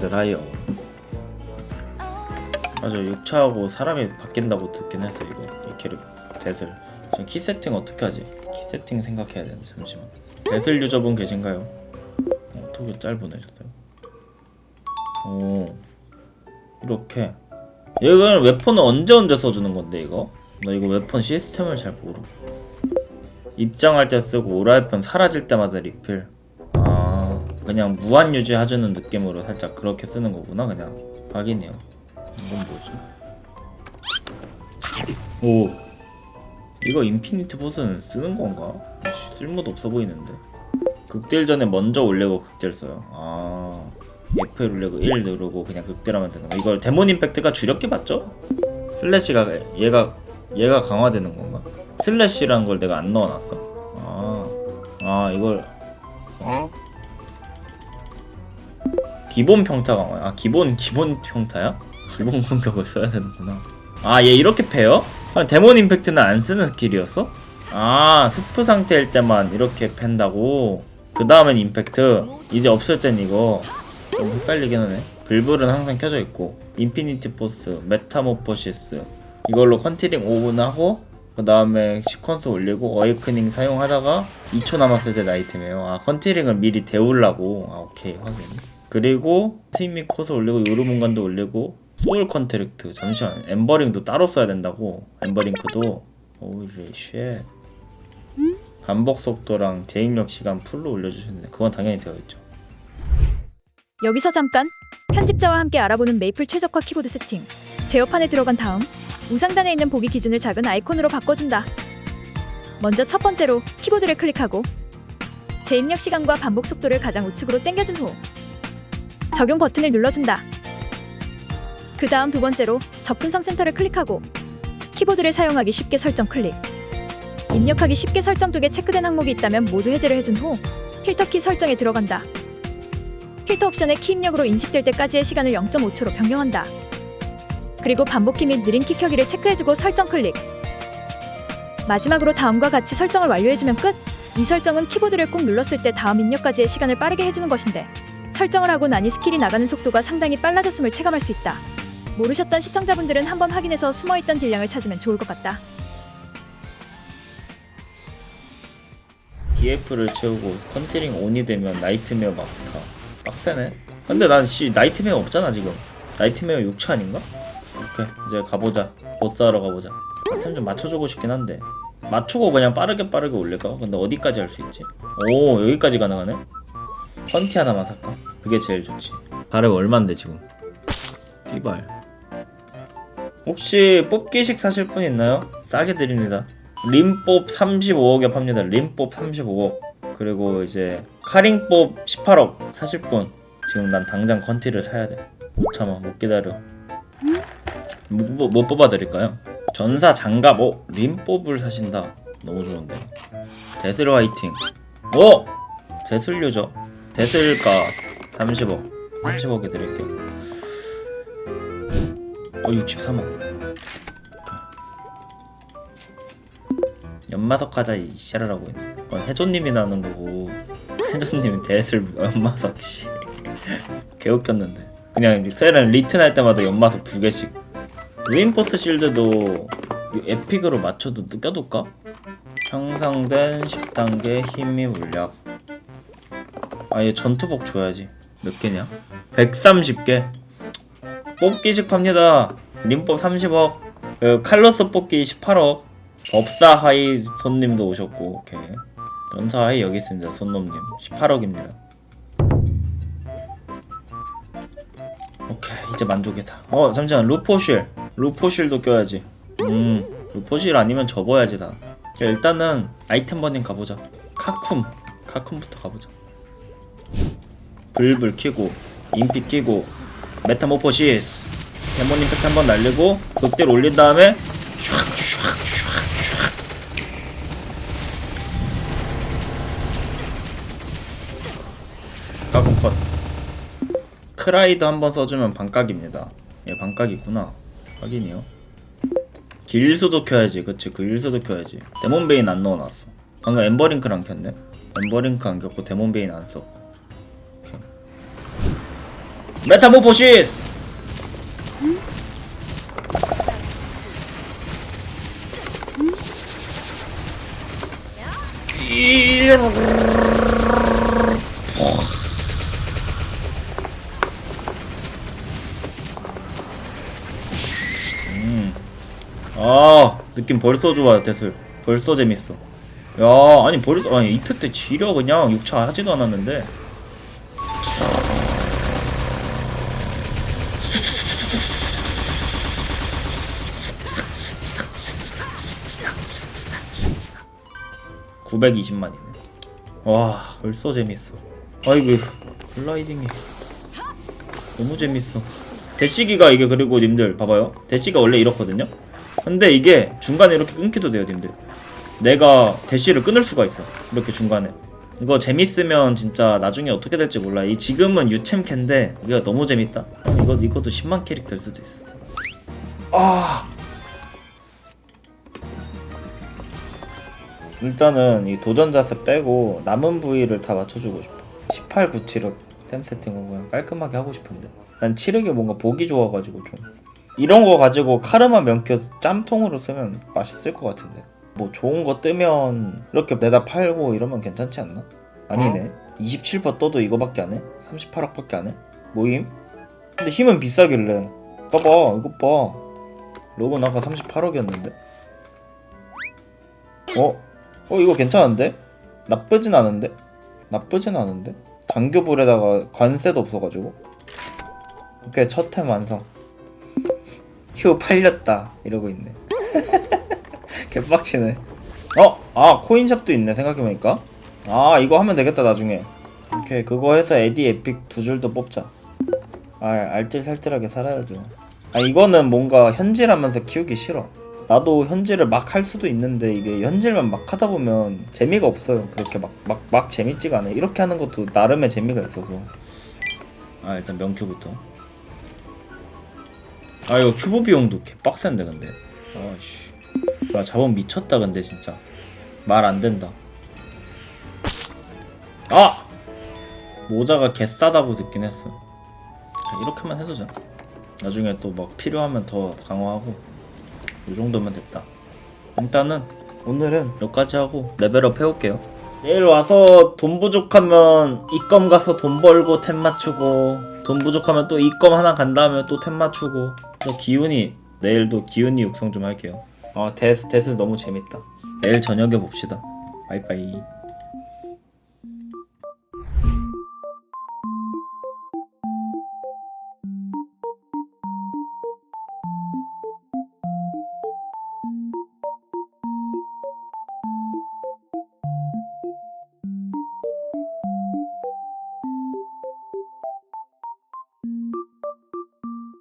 하이어 맞아 6차하고 사람이 바뀐다고 듣긴 했어 이거. 이 캐릭 데슬. 지금 키 세팅 어떻게 하지? 키 세팅 생각해야 되는데 잠시만. 데슬 유저분 계신가요? 어, 톡이 짤 보내셨어요. 오. 이렇게. 이거는 웨폰은 언제 언제 써주는 건데 이거? 나 이거 웨폰 시스템을 잘 모르. 입장할 때 쓰고 오라이폰 사라질 때마다 리필. 아 그냥 무한 유지 해주는 느낌으로 살짝 그렇게 쓰는 거구나 그냥. 확인이요. 이건 뭐지? 오. 이거 인피니트 보스는 쓰는 건가? 씨, 쓸모도 없어 보이는데. 극딜 전에 먼저 올리고 극딜 써요. 아. F1 올리고 1 누르고 그냥 극딜하면 되는 거. 이걸 데몬 임팩트가 주력기 맞죠? 슬래시가 얘가 얘가 강화되는 건가? 슬래시라는 걸 내가 안 넣어놨어. 아, 아 이걸 기본 평타 강화. 아 기본 기본 평타야? 기본 공격을 써야 되는구나. 아 얘 이렇게 패요? 아, 데몬 임팩트는 안 쓰는 스킬이었어? 아 스프 상태일 때만 이렇게 팬다고. 그 다음엔 임팩트. 이제 없을 땐 이거 좀 헷갈리긴 하네. 불불은 항상 켜져 있고 인피니티 포스, 메타모포시스 이걸로 컨티링 5분 하고 그 다음에 시퀀스 올리고 어이크닝 사용하다가 2초 남았을 때 아이템이에요. 아 컨티링을 미리 데우려고. 아 오케이 확인. 그리고 스위밍 코스 올리고 요르문간도 올리고 소울 컨트랙트 잠시만 엠버링도 따로 써야 된다고 엠버링크도. 오우 쉣 반복 속도랑 재입력 시간 풀로 올려주셨네. 그건 당연히 되어 있죠. 여기서 잠깐 편집자와 함께 알아보는 메이플 최적화 키보드 세팅. 제어판에 들어간 다음 우상단에 있는 보기 기준을 작은 아이콘으로 바꿔준다. 먼저 첫 번째로 키보드를 클릭하고 재입력 시간과 반복 속도를 가장 우측으로 당겨준 후 적용 버튼을 눌러준다 그 다음 두 번째로 접근성 센터를 클릭하고 키보드를 사용하기 쉽게 설정 클릭 입력하기 쉽게 설정 쪽에 체크된 항목이 있다면 모두 해제를 해준 후 필터키 설정에 들어간다 필터 옵션의 키 입력으로 인식될 때까지의 시간을 0.5초로 변경한다. 그리고 반복키 및 느린 키 켜기를 체크해주고 설정 클릭. 마지막으로 다음과 같이 설정을 완료해주면 끝. 이 설정은 키보드를 꾹 눌렀을 때 다음 입력까지의 시간을 빠르게 해주는 것인데 설정을 하고 나니 스킬이 나가는 속도가 상당히 빨라졌음을 체감할 수 있다. 모르셨던 시청자분들은 한번 확인해서 숨어있던 딜량을 찾으면 좋을 것 같다. DF를 채우고 컨티링 온이 되면 나이트메어 막타 빡세네 근데 난 씨 나이트메어 없잖아 지금 나이트메어 6차 아닌가? 오케이 이제 가보자 보스 하러 가보자 아템 좀 맞춰주고 싶긴 한데 맞추고 그냥 빠르게 빠르게 올릴까? 근데 어디까지 할 수 있지? 오 여기까지 가능하네? 컨티 하나만 살까? 그게 제일 좋지. 발음 얼만데 지금? 띠발. 혹시 뽑기식 사실 분 있나요? 싸게 드립니다. 림뽑 35억에 팝니다. 림뽑 35억. 그리고 이제 카링뽑 18억 사실 분. 지금 난 당장 컨티를 사야 돼못 참아. 못 기다려. 뭐, 뭐, 뭐 뽑아드릴까요? 전사 장갑. 어? 림뽑을 사신다. 너무 좋은데. 데슬 화이팅. 오! 데슬 유저. 데슬가 30억. 30억에 드릴게요. 어 63억. 연마석 가자 이 씨라라고 있네 어, 해조님이 나는 거고. 해조님이 데슬 연마석 씨. 개웃겼는데. 그냥 셀은 리튼 할 때마다 연마석 두 개씩. 루인포스 실드도 이 에픽으로 맞춰도 껴둘까? 향상된 10단계 힘이 물약. 아얘 전투복 줘야지 몇 개냐? 130개. 뽑기식 팝니다. 림법 30억. 그 칼로스 뽑기 18억. 법사 하이 손님도 오셨고 오케이 연사 하이 여기 있습니다. 손놈님. 18억입니다. 오케이 이제 만족이다. 어 잠시만. 루포실. 루포실도 껴야지. 음 루포실 아니면 접어야지 다. 야, 일단은 아이템 버닝 가보자. 카쿰. 카쿰부터 가보자 불불 키고 인피 키고 메타모포시스 데몬 임팩트 한번 날리고 극딜 올린 다음에 까꿍 컷. 크라이드 한번 써주면 반각입니다. 얘 반각이구나. 확인이요. 길수도 켜야지. 그치 그 일수도 켜야지. 데몬베인 안 넣어놨어. 방금 엠버링크랑 켰네? 엠버링크 안 켰고 데몬베인 안 썼고. 메타모포시스! 음. 아 느낌 벌써 좋아 대술 벌써 재밌어. 야 아니 벌써 아니 이펙트 지려 그냥. 6차 하지도 않았는데 (920만이네) 와 벌써 재밌어. 아이고 글라이딩이 너무 재밌어. 대시기가 이게 그리고 님들 봐봐요. 대시가 원래 이렇거든요? 근데 이게 중간에 이렇게 끊기도 돼요 님들. 내가 대시를 끊을 수가 있어 이렇게 중간에. 이거 재밌으면 진짜 나중에 어떻게 될지 몰라. 이 지금은 유챔캔데 이거 너무 재밌다. 아, 이거 이것도 10만 캐릭 될 수도 있어. 아 일단은 이 도전 자세 빼고 남은 부위를 다 맞춰주고 싶어 18, 9, 7업 템 세팅을 그냥 깔끔하게 하고 싶은데 난 7흑이 뭔가 보기 좋아가지고 좀 이런 거 가지고 카르마 명켜 짬통으로 쓰면 맛있을 것 같은데 뭐 좋은 거 뜨면 이렇게 내다 팔고 이러면 괜찮지 않나? 아니네 27% 떠도 이거밖에 안 해? 38억밖에 안 해? 모임? 근데 힘은 비싸길래 봐봐 이것 봐 로건 아까 38억이었는데 어? 어 이거 괜찮은데? 나쁘진 않은데? 나쁘진 않은데? 장교불에다가 관세도 없어가지고? 오케이 첫템 완성. 휴 팔렸다. 이러고 있네. 개빡치네. 어? 아 코인샵도 있네 생각해보니까. 아 이거 하면 되겠다 나중에. 오케이 그거 해서 에디 에픽 두 줄도 뽑자. 아 알뜰살뜰하게 살아야죠. 아 이거는 뭔가 현질하면서 키우기 싫어 나도 현질을 막 할 수도 있는데 이게 현질만 막 하다 보면 재미가 없어요. 그렇게 막 막 막 재밌지가 않아 이렇게 하는 것도 나름의 재미가 있어서. 아 일단 명큐부터. 아 이거 큐브 비용도 개빡센데 근데. 아씨. 아 자본 미쳤다 근데 진짜. 말 안 된다. 아! 모자가 개싸다고 듣긴 했어. 자, 이렇게만 해두자. 나중에 또 막 필요하면 더 강화하고 이 정도면 됐다. 일단은 오늘은 여기까지 하고 레벨업 해올게요. 내일 와서 돈 부족하면 이검 가서 돈 벌고 템 맞추고 돈 부족하면 또 이검 하나 간 다음에 또 템 맞추고. 또 기운이 내일도 기운이 육성 좀 할게요. 아 데스 데스 너무 재밌다. 내일 저녁에 봅시다. 바이바이